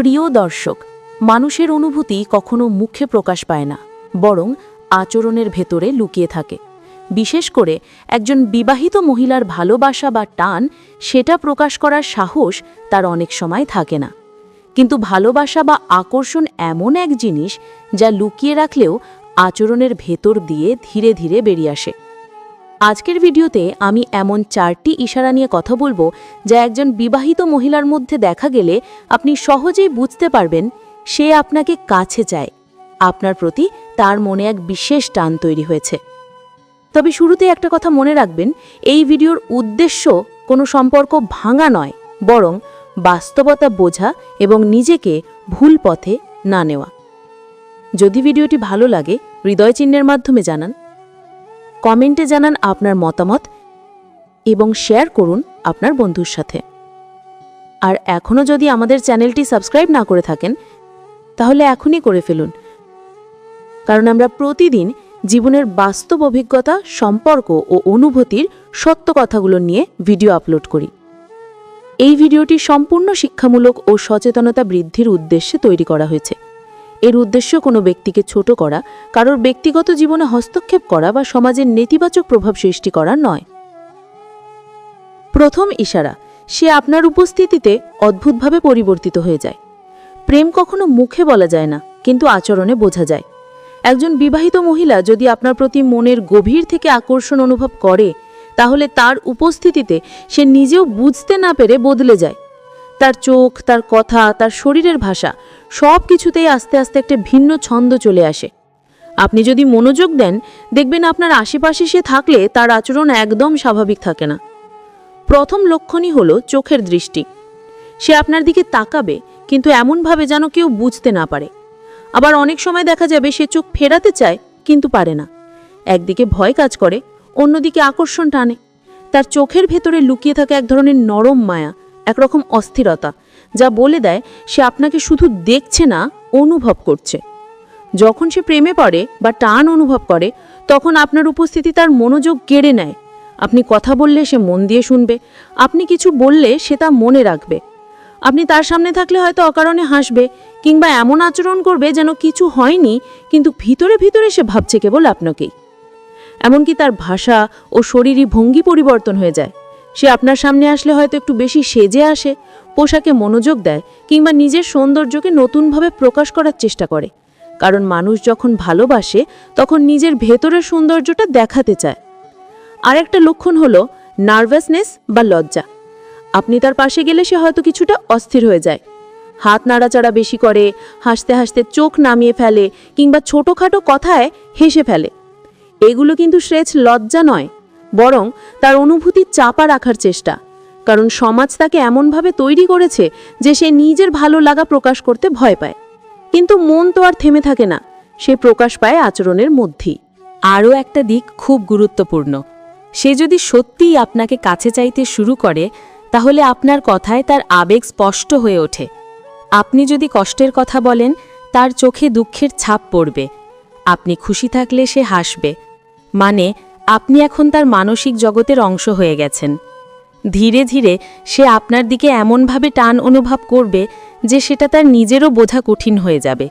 প্রিয় দর্শক, মানুষের অনুভূতি কখনো মুখে প্রকাশ পায় না, বরং আচরণের ভেতরে লুকিয়ে থাকে। বিশেষ করে একজন বিবাহিত মহিলার ভালোবাসা বা টান, সেটা প্রকাশ করার সাহস তার অনেক সময় থাকে না। কিন্তু ভালোবাসা বা আকর্ষণ এমন এক জিনিস, যা লুকিয়ে রাখলেও আচরণের ভেতর দিয়ে ধীরে ধীরে বেরিয়ে আসে। আজকের ভিডিওতে আমি এমন চারটি ইশারা নিয়ে কথা বলব যা একজন বিবাহিত মহিলার মধ্যে দেখা গেলে আপনি সহজেই বুঝতে পারবেন সে আপনাকে কাছে চায়। আপনার প্রতি তার মনে এক বিশেষ টান তৈরি হয়েছে। তবে শুরুতে একটা কথা মনে রাখবেন, এই ভিডিওর উদ্দেশ্য কোনো সম্পর্ক ভাঙা নয়, বরং বাস্তবতা বোঝা এবং নিজেকে ভুল পথে না নেওয়া। যদি ভিডিওটি ভালো লাগে, হৃদয় চিহ্নের মাধ্যমে জানান। কমেন্টে জানান আপনার মতামত এবং শেয়ার করুন আপনার বন্ধুর সাথে। আর এখনও যদি আমাদের চ্যানেলটি সাবস্ক্রাইব না করে থাকেন, তাহলে এখনই করে ফেলুন। কারণ আমরা প্রতিদিন জীবনের বাস্তব অভিজ্ঞতা, সম্পর্ক ও অনুভূতির সত্য কথাগুলো নিয়ে ভিডিও আপলোড করি। এই ভিডিওটি সম্পূর্ণ শিক্ষামূলক ও সচেতনতা বৃদ্ধির উদ্দেশ্যে তৈরি করা হয়েছে। এর উদ্দেশ্য কোনো ব্যক্তিকে ছোট করা, কারোর ব্যক্তিগত জীবনে হস্তক্ষেপ করা বা সমাজের নেতিবাচক প্রভাব সৃষ্টি করা নয়। প্রথম ইশারা, সে আপনার উপস্থিতিতে অদ্ভুতভাবে পরিবর্তিত হয়ে যায়। প্রেম কখনো মুখে বলা যায় না, কিন্তু আচরণে বোঝা যায়। একজন বিবাহিত মহিলা যদি আপনার প্রতি মনের গভীর থেকে আকর্ষণ অনুভব করে, তাহলে তার উপস্থিতিতে সে নিজেও বুঝতে না পেরে বদলে যায়। তার চোখ, তার কথা, তার শরীরের ভাষা, সব কিছুতেই আস্তে আস্তে একটা ভিন্ন ছন্দ চলে আসে। আপনি যদি মনোযোগ দেন, দেখবেন আপনার আশেপাশে সে থাকলে তার আচরণ একদম স্বাভাবিক থাকে না। প্রথম লক্ষণই হলো চোখের দৃষ্টি। সে আপনার দিকে তাকাবে, কিন্তু এমনভাবে যেন কেউ বুঝতে না পারে। আবার অনেক সময় দেখা যাবে সে চোখ ফেরাতে চায়, কিন্তু পারে না। একদিকে ভয় কাজ করে, অন্যদিকে আকর্ষণ টানে। তার চোখের ভেতরে লুকিয়ে থাকা এক ধরনের নরম মায়া একরকম অস্থিরতা, যা বলে দেয় সে আপনাকে শুধু দেখছে না, অনুভব করছে। যখন সে প্রেমে পড়ে বা টান অনুভব করে, তখন আপনার উপস্থিতি তার মনোযোগ কেড়ে নেয়। আপনি কথা বললে সে মন দিয়ে শুনবে, আপনি কিছু বললে সে তা মনে রাখবে। আপনি তার সামনে থাকলে হয়তো অকারণে হাসবে, কিংবা এমন আচরণ করবে যেন কিছু হয়নি, কিন্তু ভিতরে ভিতরে সে ভাবছে কেবল আপনাকেই। এমনকি তার ভাষা ও শরীরী ভঙ্গি পরিবর্তন হয়ে যায়। সে আপনার সামনে আসলে হয়তো একটু বেশি সেজে আসে, পোশাকে মনোযোগ দেয়, কিংবা নিজের সৌন্দর্যকে নতুনভাবে প্রকাশ করার চেষ্টা করে। কারণ মানুষ যখন ভালোবাসে, তখন নিজের ভেতরের সৌন্দর্যটা দেখাতে চায়। আরেকটা লক্ষণ হলো নার্ভাসনেস বা লজ্জা। আপনি তার পাশে গেলে সে হয়তো কিছুটা অস্থির হয়ে যায়। হাত নাড়াচাড়া বেশি করে, হাসতে হাসতে চোখ নামিয়ে ফেলে, কিংবা ছোটোখাটো কথায় হেসে ফেলে। এগুলো কিন্তু স্রেচ লজ্জা নয়। বরং তার অনুভূতি চাপা রাখার চেষ্টা, কারণ সমাজ তাকে এমনভাবে তৈরি করেছে যে সে নিজের ভালো লাগা প্রকাশ করতে ভয় পায়। কিন্তু মন তো আর থেমে থাকে না, সে প্রকাশ পায় আচরণের মধ্যেই। আরও একটা দিক খুব গুরুত্বপূর্ণ, সে যদি সত্যিই আপনাকে কাছে চাইতে শুরু করে, তাহলে আপনার কথায় তার আবেগ স্পষ্ট হয়ে ওঠে। আপনি যদি কষ্টের কথা বলেন, তার চোখে দুঃখের ছাপ পড়বে। আপনি খুশি থাকলে সে হাসবে। মানে আপনি এখন তার মানসিক জগতের অংশ হয়ে গেছেন। ধীরে ধীরে সে আপনার দিকে এমনভাবে টান অনুভব করবে যে সেটা তার নিজেরও বোঝা কঠিন হয়ে যাবে।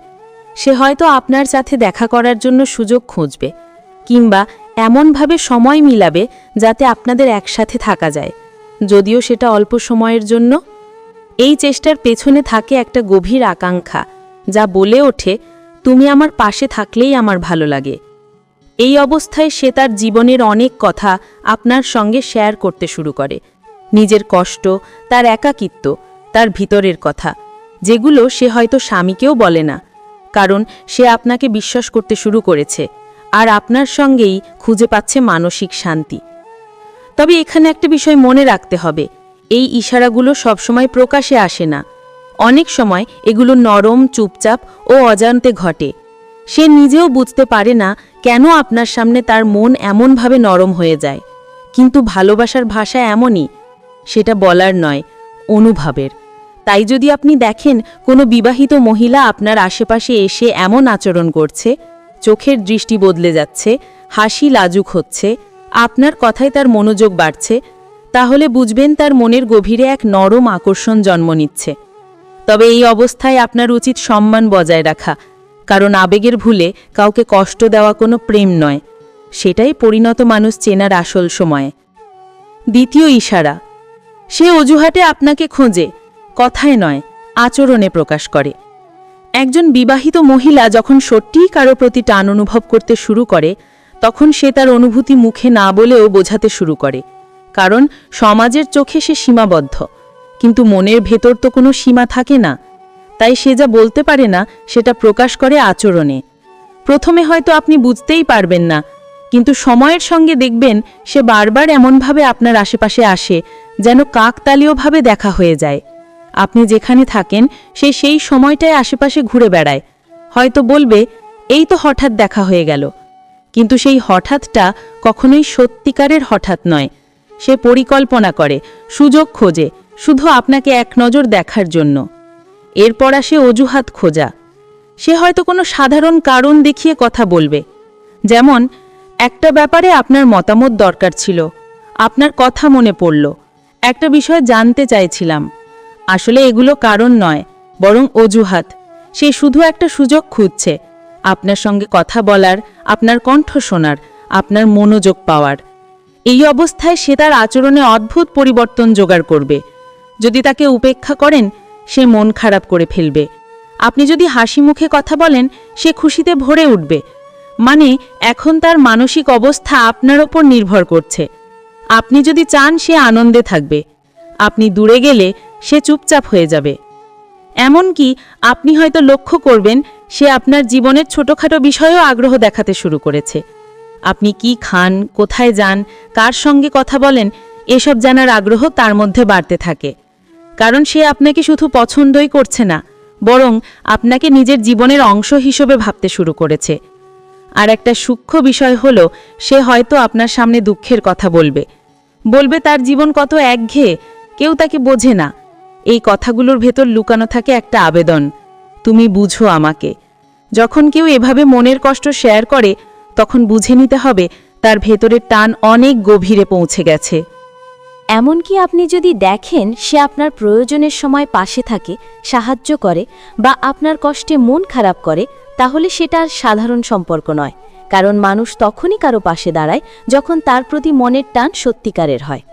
সে হয়তো আপনার সাথে দেখা করার জন্য সুযোগ খুঁজবে, কিংবা এমনভাবে সময় মিলাবে যাতে আপনাদের একসাথে থাকা যায়। যদিও সেটা অল্প সময়ের জন্য। এই চেষ্টার পেছনে থাকে একটা গভীর আকাঙ্ক্ষা, যা বলে ওঠে, তুমি আমার পাশে থাকলেই আমার ভালো লাগে। এই অবস্থায় সে তার জীবনের অনেক কথা আপনার সঙ্গে শেয়ার করতে শুরু করে। নিজের কষ্ট, তার একাকিত্ব, তার ভিতরের কথা, যেগুলো সে হয়তো স্বামীকেও বলে না, কারণ সে আপনাকে বিশ্বাস করতে শুরু করেছে আর আপনার সঙ্গেই খুঁজে পাচ্ছে মানসিক শান্তি। তবে এখানে একটা বিষয় মনে রাখতে হবে, এই ইশারাগুলো সবসময় প্রকাশে আসে না। অনেক সময় এগুলো নরম, চুপচাপ ও অজান্তে ঘটে। সে নিজেও বুঝতে পারে না কেন আপনার সামনে তার মন এমনভাবে নরম হয়ে যায়। কিন্তু ভালোবাসার ভাষা এমনই, সেটা বলার নয়, অনুভবের। তাই যদি আপনি দেখেন কোনো বিবাহিত মহিলা আপনার আশেপাশে এসে এমন আচরণ করছে, চোখের দৃষ্টি বদলে যাচ্ছে, হাসি লাজুক হচ্ছে, আপনার কথায় তার মনোযোগ বাড়ছে, তাহলে বুঝবেন তার মনের গভীরে এক নরম আকর্ষণ জন্ম নিচ্ছে। তবে এই অবস্থায় আপনার উচিত সম্মান বজায় রাখা কারণ আবেগের ভুলে কাউকে কষ্ট দেওয়া কোনো প্রেম নয়। সেটাই পরিণত মানুষ চেনার আসল সময়। দ্বিতীয় ইশারা, সে অজুহাটে আপনাকে খোঁজে, কথায় নয়, আচরণে প্রকাশ করে। একজন বিবাহিত মহিলা যখন সত্যিই কারও প্রতি টান অনুভব করতে শুরু করে, তখন সে তার অনুভূতি মুখে না বলেও বোঝাতে শুরু করে। কারণ সমাজের চোখে সে সীমাবদ্ধ। কিন্তু মনের ভেতর তো কোনো সীমা থাকে না। তাই সে যা বলতে পারে না, সেটা প্রকাশ করে আচরণে। প্রথমে হয়তো আপনি বুঝতেই পারবেন না, কিন্তু সময়ের সঙ্গে দেখবেন সে বারবার এমনভাবে আপনার আশেপাশে আসে, যেন কাকতালীয়ভাবে দেখা হয়ে যায়। আপনি যেখানে থাকেন, সে সেই সময়টায় আশেপাশে ঘুরে বেড়ায়। হয়তো বলবে, এই তো হঠাৎ দেখা হয়ে গেল। কিন্তু সেই হঠাৎটা কখনোই সত্যিকারের হঠাৎ নয়। সে পরিকল্পনা করে, সুযোগ খোঁজে, শুধু আপনাকে এক নজর দেখার জন্য। এরপর আসে অজুহাত খোঁজা। সে হয়তো কোনো সাধারণ কারণ দেখিয়ে কথা বলবে। যেমন, একটা ব্যাপারে আপনার মতামত দরকার ছিল। আপনার কথা মনে পড়ল। একটা বিষয় জানতে চাইছিলাম। আসলে এগুলো কারণ নয়, বরং অজুহাত। সে শুধু একটা সুযোগ খুঁজছে। আপনার সঙ্গে কথা বলার, আপনার কণ্ঠ শোনার, আপনার মনোযোগ পাওয়ার। এই অবস্থায় সে তার আচরণে অদ্ভুত পরিবর্তন জোগাড় করবে। যদি তাকে উপেক্ষা করেন সে মন খারাপ করে ফেলবে। আপনি যদি হাসি মুখে কথা বলেন, সে খুশিতে ভরে উঠবে। মানে এখন তার মানসিক অবস্থা আপনার ওপর নির্ভর করছে। আপনি যদি চান, সে আনন্দে থাকবে। আপনি দূরে গেলে, সে চুপচাপ হয়ে যাবে। এমনকি, আপনি হয়তো লক্ষ্য করবেন, সে আপনার জীবনের ছোটোখাটো বিষয়েও আগ্রহ দেখাতে শুরু করেছে। আপনি কি খান, কোথায় যান, কার সঙ্গে কথা বলেন, এসব জানার আগ্রহ তার মধ্যে বাড়তে থাকে। কারণ সে আপনাকে শুধু পছন্দই করছে না, বরং আপনাকে নিজের জীবনের অংশ হিসেবে ভাবতে শুরু করেছে। আর একটা সূক্ষ্ম বিষয় হল, সে হয়তো আপনার সামনে দুঃখের কথা বলবে। বলবে, তার জীবন কত একঘেয়ে, কেউ তাকে বোঝে না। এই কথাগুলোর ভেতর লুকানো থাকে একটা আবেদন, তুমি বুঝো আমাকে। যখন কেউ এভাবে মনের কষ্ট শেয়ার করে, তখন বুঝে নিতে হবে, তার ভেতরের টান অনেক গভীরে পৌঁছে গেছে। এমনকি আপনি যদি দেখেন সে আপনার প্রয়োজনের সময় পাশে থাকে, সাহায্য করে বা আপনার কষ্টে মন খারাপ করে, তাহলে সেটা আর সাধারণ সম্পর্ক নয়। কারণ মানুষ তখনই কারও পাশে দাঁড়ায় যখন তার প্রতি মনের টান সত্যিকারের হয়।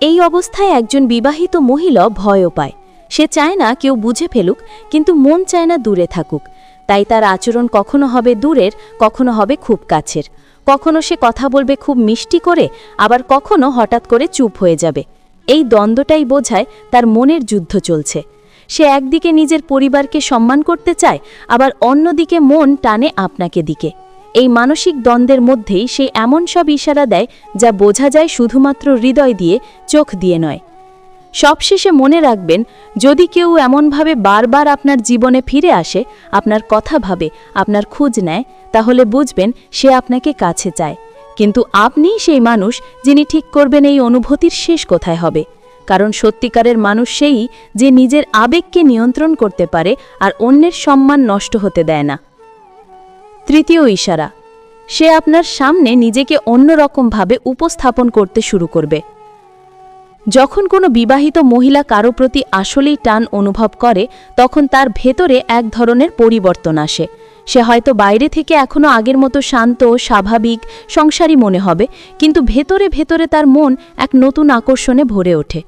এই অবস্থায় একজন বিবাহিত মহিলা ভয়ও পায়। সে চায় না কেউ বুঝে ফেলুক, কিন্তু মন চায় না দূরে থাকুক। তাই তার আচরণ কখনো হবে দূরের, কখনো হবে খুব কাছের। কখনো সে কথা বলবে খুব মিষ্টি করে, আবার কখনো হঠাৎ করে চুপ হয়ে যাবে। এই দ্বন্দ্বটাই বোঝায় তার মনের যুদ্ধ চলছে। সে একদিকে নিজের পরিবারকে সম্মান করতে চায়, আবার অন্যদিকে মন টানে আপনাকে দিকে। এই মানসিক দ্বন্দ্বের মধ্যেই সে এমন সব ইশারা দেয় যা বোঝা যায় শুধুমাত্র হৃদয় দিয়ে, চোখ দিয়ে নয়। সবশেষে মনে রাখবেন, যদি কেউ এমনভাবে বারবার আপনার জীবনে ফিরে আসে, আপনার কথা ভাবে, আপনার খোঁজ নেয় তাহলে বুঝবেন সে আপনাকে কাছে চায়। কিন্তু আপনিই সেই মানুষ যিনি ঠিক করবেন এই অনুভূতির শেষ কোথায় হবে। কারণ সত্যিকারের মানুষ সেই যে নিজের আবেগকে নিয়ন্ত্রণ করতে পারে আর অন্যের সম্মান নষ্ট হতে দেয় না। তৃতীয় ইশারা, সে আপনার সামনে নিজেকে অন্যরকমভাবে উপস্থাপন করতে শুরু করবে। যখন কোনো বিবাহিত মহিলা কারও প্রতি আসলেই টান অনুভব করে, তখন তার ভেতরে এক ধরনের পরিবর্তন আসে। সে হয়তো বাইরে থেকে এখনও আগের মতো শান্ত, স্বাভাবিক, সংসারী মনে হবে, কিন্তু ভেতরে ভেতরে তার মন এক নতুন আকর্ষণে ভরে ওঠে।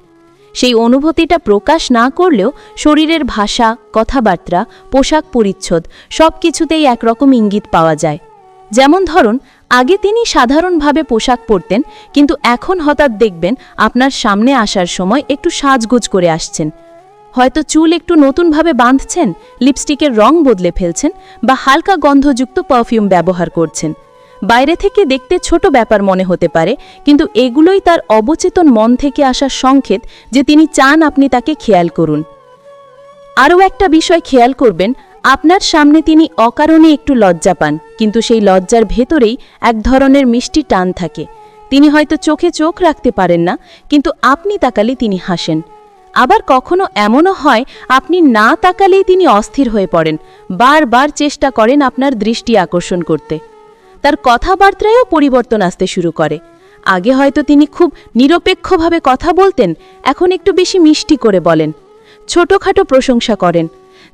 সেই অনুভূতিটা প্রকাশ না করলেও শরীরের ভাষা, কথাবার্তা, পোশাক পরিচ্ছদ সব কিছুতেই একরকম ইঙ্গিত পাওয়া যায়। যেমন ধরুন, আগে তিনি সাধারণভাবে পোশাক পরতেন, কিন্তু এখন হঠাৎ দেখবেন আপনার সামনে আসার সময় একটু সাজগোজ করে আসছেন। হয়তো চুল একটু নতুনভাবে বাঁধছেন, লিপস্টিকের রং বদলে ফেলছেন বা হালকা গন্ধযুক্ত পারফিউম ব্যবহার করছেন। বাইরে থেকে দেখতে ছোট ব্যাপার মনে হতে পারে, কিন্তু এগুলোই তার অবচেতন মন থেকে আসার সংকেত যে তিনি চান আপনি তাকে খেয়াল করুন। আরও একটা বিষয় খেয়াল করবেন, আপনার সামনে তিনি অকারণে একটু লজ্জা পান, কিন্তু সেই লজ্জার ভেতরেই এক ধরনের মিষ্টি টান থাকে। তিনি হয়তো চোখে চোখ রাখতে পারেন না, কিন্তু আপনি তাকালে তিনি হাসেন। আবার কখনো এমনও হয়, আপনি না তাকালেই তিনি অস্থির হয়ে পড়েন। বারবার চেষ্টা করেন আপনার দৃষ্টি আকর্ষণ করতে। তার কথাবার্তায়ও পরিবর্তন আসতে শুরু করে। আগে হয়তো তিনি খুব নিরপেক্ষভাবে কথা বলতেন, এখন একটু বেশি মিষ্টি করে বলেন। ছোটোখাটো প্রশংসা করেন।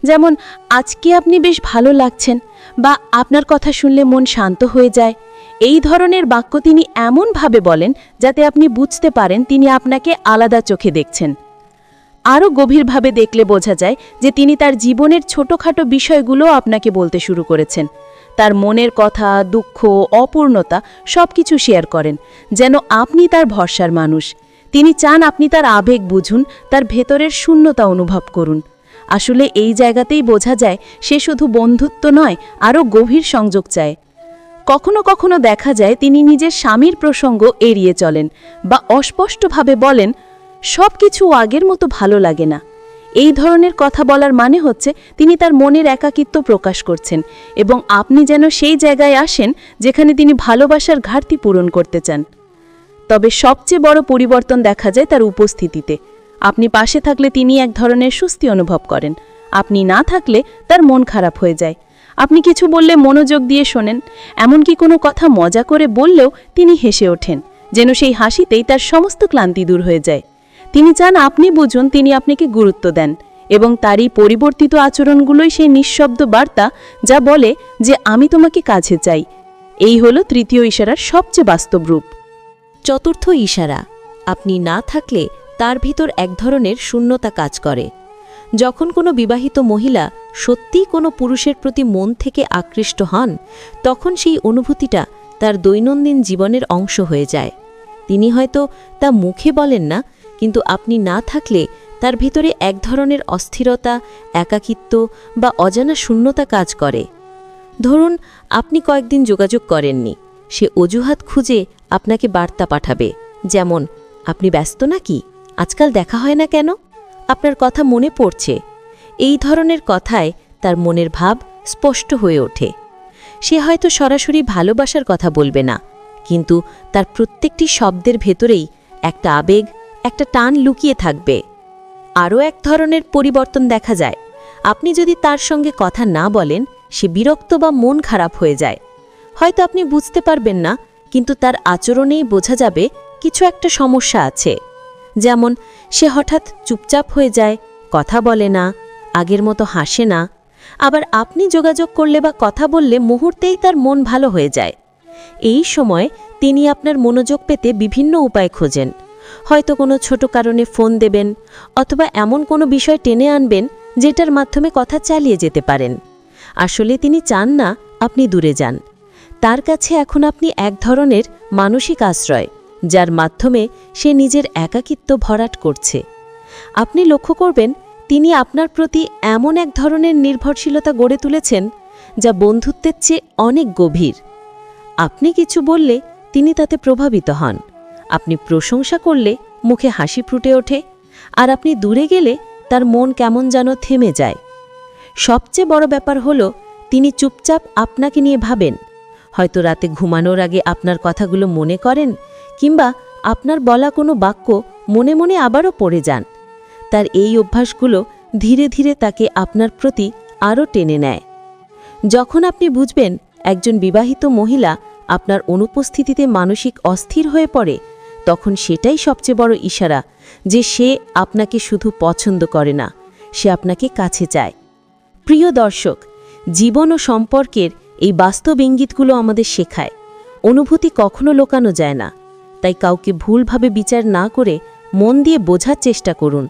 যেমন, আজকে আপনি বেশ ভালো লাগছেন বা আপনার কথা শুনলে মন শান্ত হয়ে যায়। এই ধরনের বাক্য তিনি এমনভাবে বলেন, যাতে আপনি বুঝতে পারেন তিনি আপনাকে আলাদা চোখে দেখছেন। আরও গভীরভাবে দেখলে বোঝা যায় যে তিনি তার জীবনের ছোটোখাটো বিষয়গুলো আপনাকে বলতে শুরু করেছেন। তার মনের কথা, দুঃখ, অপূর্ণতা সব কিছু শেয়ার করেন, যেন আপনি তার ভরসার মানুষ। তিনি চান আপনি তার আবেগ বুঝুন, তার ভেতরের শূন্যতা অনুভব করুন। আসলে এই জায়গাতেই বোঝা যায় সে শুধু বন্ধুত্ব নয় আরও গভীর সংযোগ চায়। কখনো কখনো দেখা যায় তিনি নিজের স্বামীর প্রসঙ্গ এড়িয়ে চলেন বা অস্পষ্টভাবে বলেন সব কিছু আগের মতো ভালো লাগে না। এই ধরনের কথা বলার মানে হচ্ছে তিনি তার মনের একাকিত্ব প্রকাশ করছেন এবং আপনি যেন সেই জায়গায় আসেন যেখানে তিনি ভালোবাসার ঘাটতি পূরণ করতে চান। তবে সবচেয়ে বড় পরিবর্তন দেখা যায় তার উপস্থিতিতে। আপনি পাশে থাকলে তিনি এক ধরনের স্বস্তি অনুভব করেন। আপনি না থাকলে তার মন খারাপ হয়ে যায়। আপনি কিছু বললে মনোযোগ দিয়ে শোনেন। এমনকি কোনো কথা মজা করে বললেও তিনি হেসে ওঠেন, যেন সেই হাসিতেই তার সমস্ত ক্লান্তি দূর হয়ে যায়। তিনি চান আপনি বুঝুন তিনি আপনাকে গুরুত্ব দেন এবং তারই পরিবর্তিত আচরণগুলোই সেই নিঃশব্দ বার্তা যা বলে যে আমি তোমাকে কাছে চাই। এই হলো তৃতীয় ইশারার সবচেয়ে বাস্তব রূপ। চতুর্থ ইশারা, আপনি না থাকলে তার ভিতর এক ধরনের শূন্যতা কাজ করে। যখন কোনো বিবাহিত মহিলা সত্যিই কোনো পুরুষের প্রতি মন থেকে আকৃষ্ট হন, তখন সেই অনুভূতিটা তার দৈনন্দিন জীবনের অংশ হয়ে যায়। তিনি হয়তো তা মুখে বলেন না কিন্তু আপনি না থাকলে তার ভিতরে এক ধরনের অস্থিরতা, একাকিত্ব বা অজানা শূন্যতা কাজ করে। ধরুন, আপনি কয়েকদিন যোগাযোগ করেননি। সে অজুহাত খুঁজে আপনাকে বার্তা পাঠাবে, যেমন, আপনি ব্যস্ত নাকি? আজকাল দেখা হয় না কেন? আপনার কথা মনে পড়ছে। এই ধরনের কথায় তার মনের ভাব স্পষ্ট হয়ে ওঠে। সে হয়তো সরাসরি ভালোবাসার কথা বলবে না, কিন্তু তার প্রত্যেকটি শব্দের ভেতরেই একটা আবেগ একটা টান লুকিয়ে থাকবে। আরও এক ধরনের পরিবর্তন দেখা যায়। আপনি যদি তার সঙ্গে কথা না বলেন, সে বিরক্ত বা মন খারাপ হয়ে যায়। হয়তো আপনি বুঝতে পারবেন না, কিন্তু তার আচরণেই বোঝা যাবে কিছু একটা সমস্যা আছে। যেমন, সে হঠাৎ চুপচাপ হয়ে যায়, কথা বলে না, আগের মতো হাসে না। আবার আপনি যোগাযোগ করলে বা কথা বললে মুহূর্তেই তার মন ভালো হয়ে যায়। এই সময় তিনি আপনার মনোযোগ পেতে বিভিন্ন উপায় খোঁজেন। হয়তো কোনো ছোট কারণে ফোন দেবেন অথবা এমন কোনো বিষয় টেনে আনবেন যেটার মাধ্যমে কথা চালিয়ে যেতে পারেন। আসলে তিনি চান না আপনি দূরে যান। তার কাছে এখন আপনি এক ধরনের মানসিক আশ্রয়, যার মাধ্যমে সে নিজের একাকিত্ব ভরাট করছে। আপনি লক্ষ্য করবেন, তিনি আপনার প্রতি এমন এক ধরনের নির্ভরশীলতা গড়ে তুলেছেন, যা বন্ধুত্বের চেয়ে অনেক গভীর। আপনি কিছু বললে তিনি তাতে প্রভাবিত হন। আপনি প্রশংসা করলে মুখে হাসি ফুটে ওঠে, আর আপনি দূরে গেলে তার মন কেমন যেন থেমে যায়। সবচেয়ে বড় ব্যাপার হলো, তিনি চুপচাপ আপনাকে নিয়ে ভাবেন। হয়তো রাতে ঘুমানোর আগে আপনার কথাগুলো মনে করেন, কিংবা আপনার বলা কোনো বাক্য মনে মনে আবারও পড়ে যান। তার এই অভ্যাসগুলো ধীরে ধীরে তাকে আপনার প্রতি আরও টেনে নেয়। যখন আপনি বুঝবেন একজন বিবাহিত মহিলা আপনার অনুপস্থিতিতে মানসিক অস্থির হয়ে পড়ে তখন সেটাই সবচেয়ে বড় ইশারা যে সে আপনাকে শুধু পছন্দ করে না, সে আপনাকে কাছে চায়। প্রিয় দর্শক, জীবন ও সম্পর্কের এই বাস্তব ইঙ্গিতগুলো আমাদের শেখায়। অনুভূতি কখনো লোকানো যায় না, তাই কাউকে ভুলভাবে বিচার না করে মন দিয়ে বোঝার চেষ্টা করুন।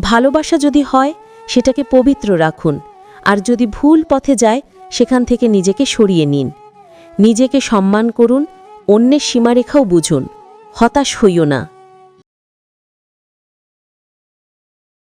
ভালোবাসা যদি হয়, সেটাকে পবিত্র রাখুন, আর যদি ভুল পথে যায়, সেখান থেকে নিজেকে সরিয়ে নিন। নিজেকে সম্মান করুন, অন্যের সীমারেখাও বুঝুন। হতাশ হইও না।